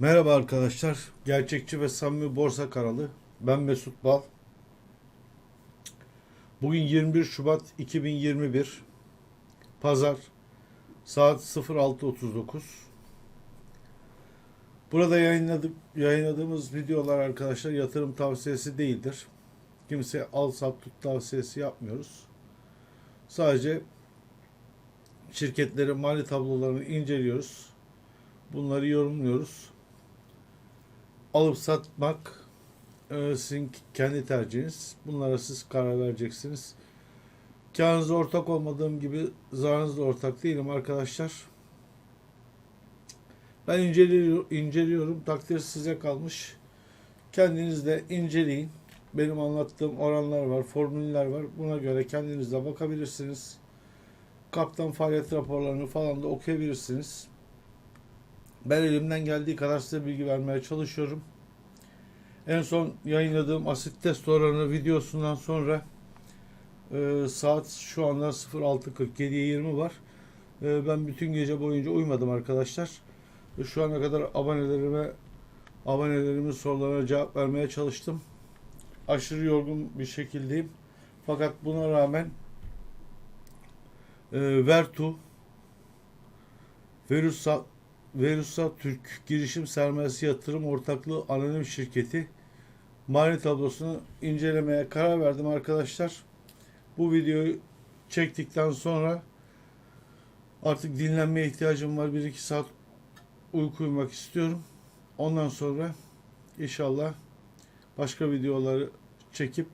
Merhaba arkadaşlar. Gerçekçi ve samimi borsa kanalı. Ben Mesut Bal. Bugün 21 Şubat 2021. Pazar. Saat 06.39. Burada yayınladık, yayınladığımız videolar arkadaşlar yatırım tavsiyesi değildir. Kimse al sat tut tavsiyesi yapmıyoruz. Sadece şirketlerin mali tablolarını inceliyoruz. Bunları yorumluyoruz alıp satmak e, sizin kendi tercihiniz. Bunlara siz karar vereceksiniz. Karınızda ortak olmadığım gibi zararınızda ortak değilim arkadaşlar. Ben inceliyorum, inceliyorum. Takdir size kalmış. Kendiniz de inceleyin. Benim anlattığım oranlar var, formüller var. Buna göre kendiniz de bakabilirsiniz. Kaptan faaliyet raporlarını falan da okuyabilirsiniz. Ben elimden geldiği kadar size bilgi vermeye çalışıyorum. En son yayınladığım asit test oranı videosundan sonra e, saat şu anda 06.47'ye 20 var. E, ben bütün gece boyunca uyumadım arkadaşlar. E, şu ana kadar abonelerime abonelerimin sorularına cevap vermeye çalıştım. Aşırı yorgun bir şekildeyim. Fakat buna rağmen e, Vertu Verusa Verusa Türk Girişim Sermayesi Yatırım Ortaklığı Anonim Şirketi mali tablosunu incelemeye karar verdim arkadaşlar. Bu videoyu çektikten sonra artık dinlenmeye ihtiyacım var. 1-2 saat uyku uyumak istiyorum. Ondan sonra inşallah başka videoları çekip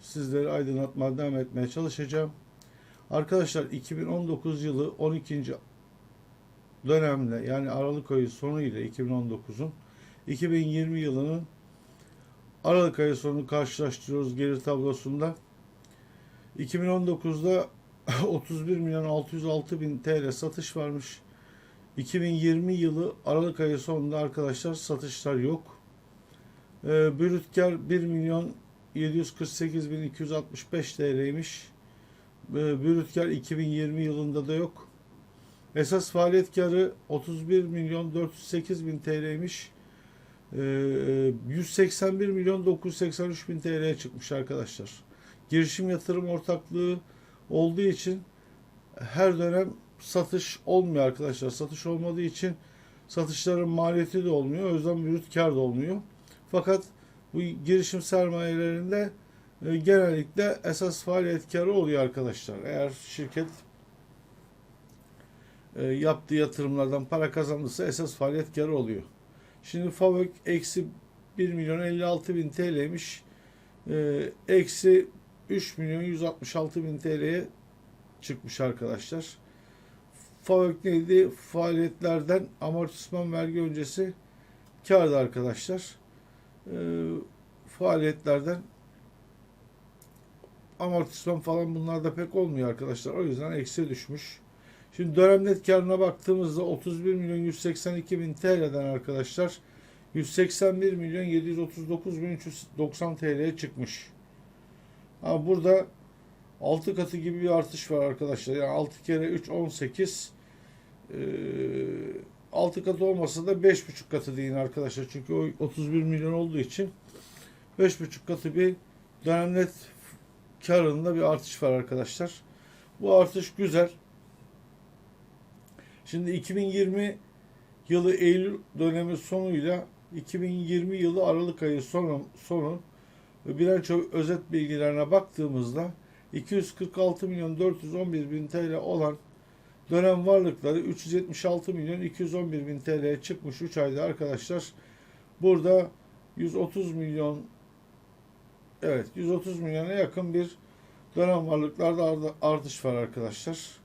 sizleri aydınlatmaya devam etmeye çalışacağım. Arkadaşlar 2019 yılı 12 dönemle yani Aralık ayı sonu ile 2019'un 2020 yılının Aralık ayı sonu karşılaştırıyoruz gelir tablosunda. 2019'da 31 milyon 606 bin TL satış varmış. 2020 yılı Aralık ayı sonunda arkadaşlar satışlar yok. Ee, brüt kar 1 milyon 748 bin 265 TL'ymiş. Ee, brüt kar 2020 yılında da yok. Esas faaliyet karı 31 milyon 408 bin TL'ymiş. Ee, 181 milyon 983 bin TL'ye çıkmış arkadaşlar. Girişim yatırım ortaklığı olduğu için her dönem satış olmuyor arkadaşlar. Satış olmadığı için satışların maliyeti de olmuyor. O yüzden brüt kar da olmuyor. Fakat bu girişim sermayelerinde e, genellikle esas faaliyet karı oluyor arkadaşlar. Eğer şirket e, yaptığı yatırımlardan para kazanırsa esas faaliyet karı oluyor. Şimdi FAVÖK eksi 1 milyon 56 bin TL'ymiş. E, eksi 3 milyon 166 bin TL'ye çıkmış arkadaşlar. FAVÖK neydi? Faaliyetlerden amortisman vergi öncesi kardı arkadaşlar. E, faaliyetlerden amortisman falan bunlarda pek olmuyor arkadaşlar. O yüzden eksi düşmüş. Şimdi dönem net karına baktığımızda 31 milyon 182 bin TL'den arkadaşlar 181 milyon 739 bin 390 TL'ye çıkmış. Ha burada 6 katı gibi bir artış var arkadaşlar. Yani 6 kere 3 18 ee, 6 katı olmasa da 5,5 katı deyin arkadaşlar. Çünkü o 31 milyon olduğu için 5,5 katı bir dönem net karında bir artış var arkadaşlar. Bu artış güzel. Şimdi 2020 yılı Eylül dönemi sonuyla 2020 yılı Aralık ayı sonu, sonu bilanço özet bilgilerine baktığımızda 246 milyon 411 bin TL olan dönem varlıkları 376 milyon 211 bin TL'ye çıkmış 3 ayda arkadaşlar. Burada 130 milyon evet 130 milyona yakın bir dönem varlıklarda artış var arkadaşlar.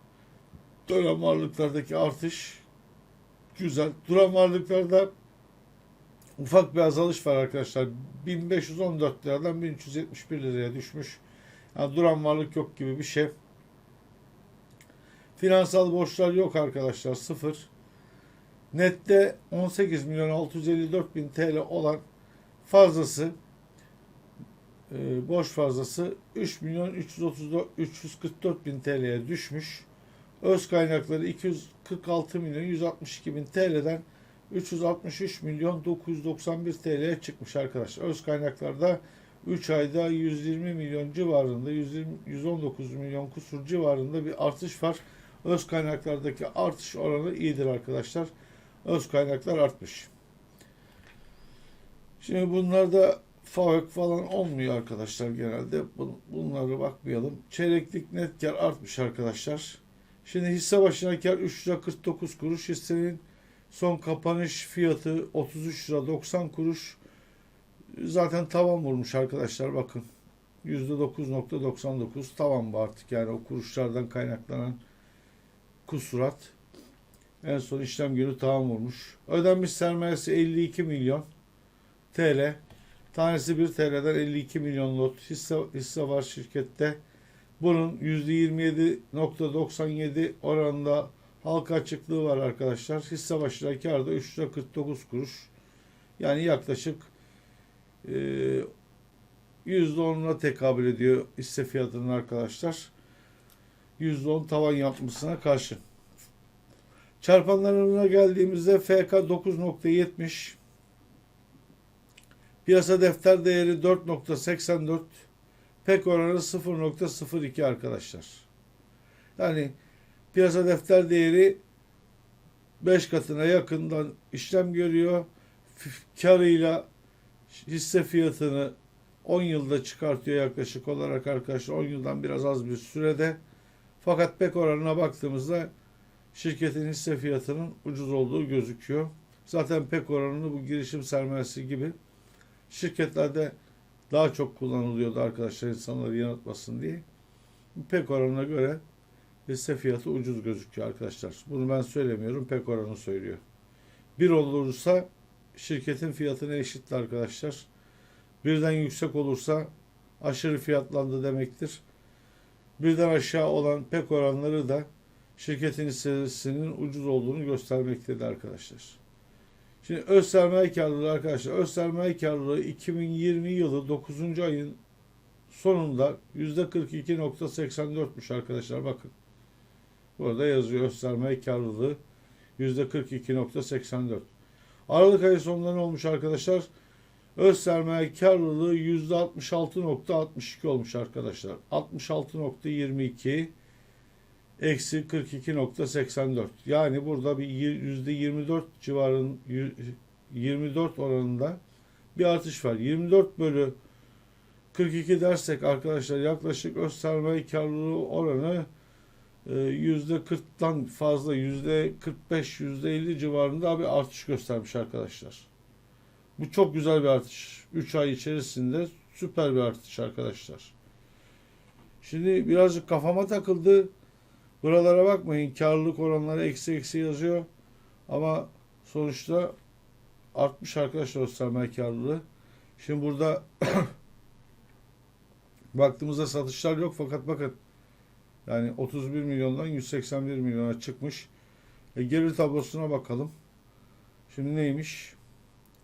Dönem varlıklardaki artış güzel. Duran varlıklarda ufak bir azalış var arkadaşlar. 1514 liradan 1371 liraya düşmüş. Yani duran varlık yok gibi bir şey. Finansal borçlar yok arkadaşlar. Sıfır. Nette 18 milyon 654 bin TL olan fazlası e, borç fazlası 3 milyon 334 344 bin TL'ye düşmüş. Öz kaynakları 246 milyon 162 bin TL'den 363 milyon 991 TL'ye çıkmış arkadaşlar. Öz kaynaklarda 3 ayda 120 milyon civarında 120, 119 milyon kusur civarında bir artış var. Öz kaynaklardaki artış oranı iyidir arkadaşlar. Öz kaynaklar artmış. Şimdi bunlarda FAVÖK falan olmuyor arkadaşlar genelde. Bunlara bakmayalım. Çeyreklik net kar artmış arkadaşlar. Şimdi hisse başına kar 3 lira 49 kuruş. Hissenin son kapanış fiyatı 33 lira 90 kuruş. Zaten tavan vurmuş arkadaşlar bakın. %9.99 tavan bu artık yani o kuruşlardan kaynaklanan kusurat. En son işlem günü tavan vurmuş. Ödenmiş sermayesi 52 milyon TL. Tanesi 1 TL'den 52 milyon lot hisse, hisse var şirkette. Bunun %27.97 oranında halka açıklığı var arkadaşlar. Hisse başına karda 3 lira 49 kuruş. Yani yaklaşık e, %10'una tekabül ediyor hisse fiyatının arkadaşlar. %10 tavan yapmasına karşı. Çarpanlarına geldiğimizde FK 9.70 Piyasa defter değeri 4.84 pek oranı 0.02 arkadaşlar. Yani piyasa defter değeri 5 katına yakından işlem görüyor. Karıyla hisse fiyatını 10 yılda çıkartıyor yaklaşık olarak arkadaşlar 10 yıldan biraz az bir sürede. Fakat pek oranına baktığımızda şirketin hisse fiyatının ucuz olduğu gözüküyor. Zaten pek oranını bu girişim sermayesi gibi şirketlerde daha çok kullanılıyordu arkadaşlar insanları yanıltmasın diye. Pek oranına göre hisse fiyatı ucuz gözüküyor arkadaşlar. Bunu ben söylemiyorum. Pek oranı söylüyor. Bir olursa şirketin fiyatına eşitli arkadaşlar. Birden yüksek olursa aşırı fiyatlandı demektir. Birden aşağı olan pek oranları da şirketin hissesinin ucuz olduğunu göstermektedir arkadaşlar. Şimdi öz sermaye karlılığı arkadaşlar. Öz sermaye karlılığı 2020 yılı 9. ayın sonunda %42.84'müş arkadaşlar bakın. Burada yazıyor öz sermaye karlılığı %42.84. Aralık ayı sonunda ne olmuş arkadaşlar? Öz sermaye karlılığı %66.62 olmuş arkadaşlar. 66.22 eksi 42.84. Yani burada bir yüzde 24 civarın 24 oranında bir artış var. 24 bölü 42 dersek arkadaşlar yaklaşık öz sermaye karlılığı oranı e, yüzde 40'tan fazla yüzde 45 yüzde 50 civarında bir artış göstermiş arkadaşlar. Bu çok güzel bir artış. 3 ay içerisinde süper bir artış arkadaşlar. Şimdi birazcık kafama takıldı. Buralara bakmayın. Karlılık oranları eksi eksi yazıyor. Ama sonuçta artmış arkadaşlar sermaye karlılığı. Şimdi burada baktığımızda satışlar yok fakat bakın yani 31 milyondan 181 milyona çıkmış. E, gelir tablosuna bakalım. Şimdi neymiş?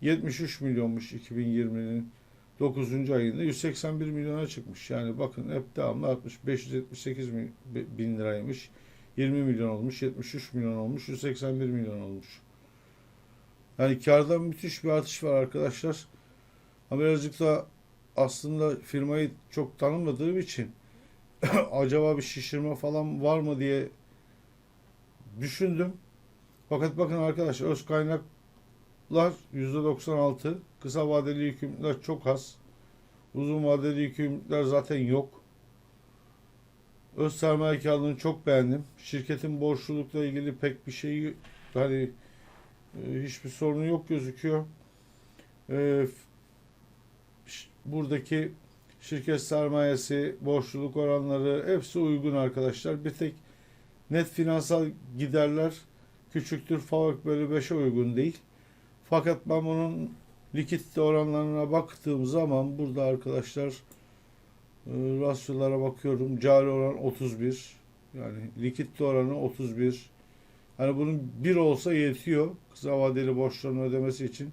73 milyonmuş 2020'nin 9. ayında 181 milyona çıkmış. Yani bakın hep devamlı artmış. 578 mi- bin liraymış. 20 milyon olmuş, 73 milyon olmuş, 181 milyon olmuş. Yani karda müthiş bir artış var arkadaşlar. Ama birazcık da aslında firmayı çok tanımadığım için acaba bir şişirme falan var mı diye düşündüm. Fakat bakın arkadaşlar öz kaynaklar %96, kısa vadeli yükümlülükler çok az. Uzun vadeli yükümlülükler zaten yok. Öz sermaye kârlılığını çok beğendim. Şirketin borçlulukla ilgili pek bir şey hani e, hiçbir sorunu yok gözüküyor. E, buradaki şirket sermayesi, borçluluk oranları hepsi uygun arkadaşlar. Bir tek net finansal giderler küçüktür. FAVÖK bölü 5'e uygun değil. Fakat ben bunun likidite oranlarına baktığım zaman burada arkadaşlar e, rasyolara bakıyorum. Cari oran 31. Yani likidite oranı 31. Hani bunun bir olsa yetiyor kısa vadeli borçlarını ödemesi için.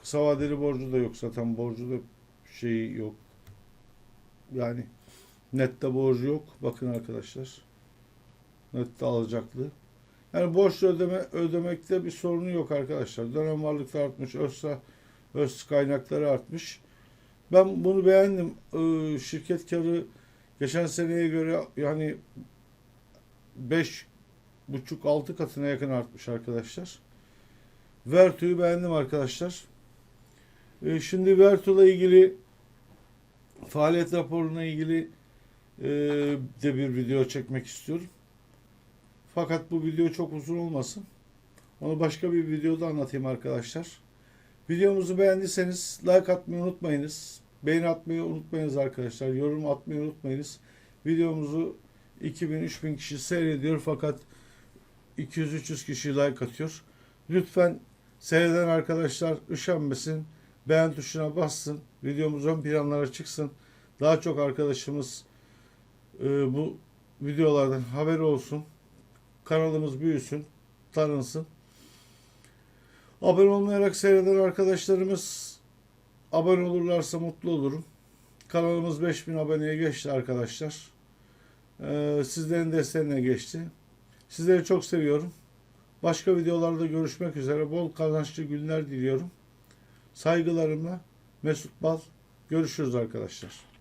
Kısa vadeli borcu da yok zaten borcu da şeyi yok. Yani nette borcu yok. Bakın arkadaşlar. Nette alacaklı. Yani borç ödeme ödemekte bir sorunu yok arkadaşlar. Dönem varlıklar artmış, öz, öz kaynakları artmış. Ben bunu beğendim. Ee, şirket karı geçen seneye göre yani 5 buçuk 6 katına yakın artmış arkadaşlar. Vertu'yu beğendim arkadaşlar. Ee, şimdi Vertu'la ilgili faaliyet raporuna ilgili e, de bir video çekmek istiyorum. Fakat bu video çok uzun olmasın. Onu başka bir videoda anlatayım arkadaşlar. Videomuzu beğendiyseniz like atmayı unutmayınız. Beğeni atmayı unutmayınız arkadaşlar. Yorum atmayı unutmayınız. Videomuzu 2000-3000 kişi seyrediyor fakat 200-300 kişi like atıyor. Lütfen seyreden arkadaşlar üşenmesin. Beğen tuşuna bassın. Videomuz ön planlara çıksın. Daha çok arkadaşımız e, bu videolardan haberi olsun. Kanalımız büyüsün, tanınsın. Abone olmayarak seyreden arkadaşlarımız abone olurlarsa mutlu olurum. Kanalımız 5000 aboneye geçti arkadaşlar. Ee, sizlerin desteğine geçti. Sizleri çok seviyorum. Başka videolarda görüşmek üzere. Bol kazançlı günler diliyorum. Saygılarımla Mesut Bal. Görüşürüz arkadaşlar.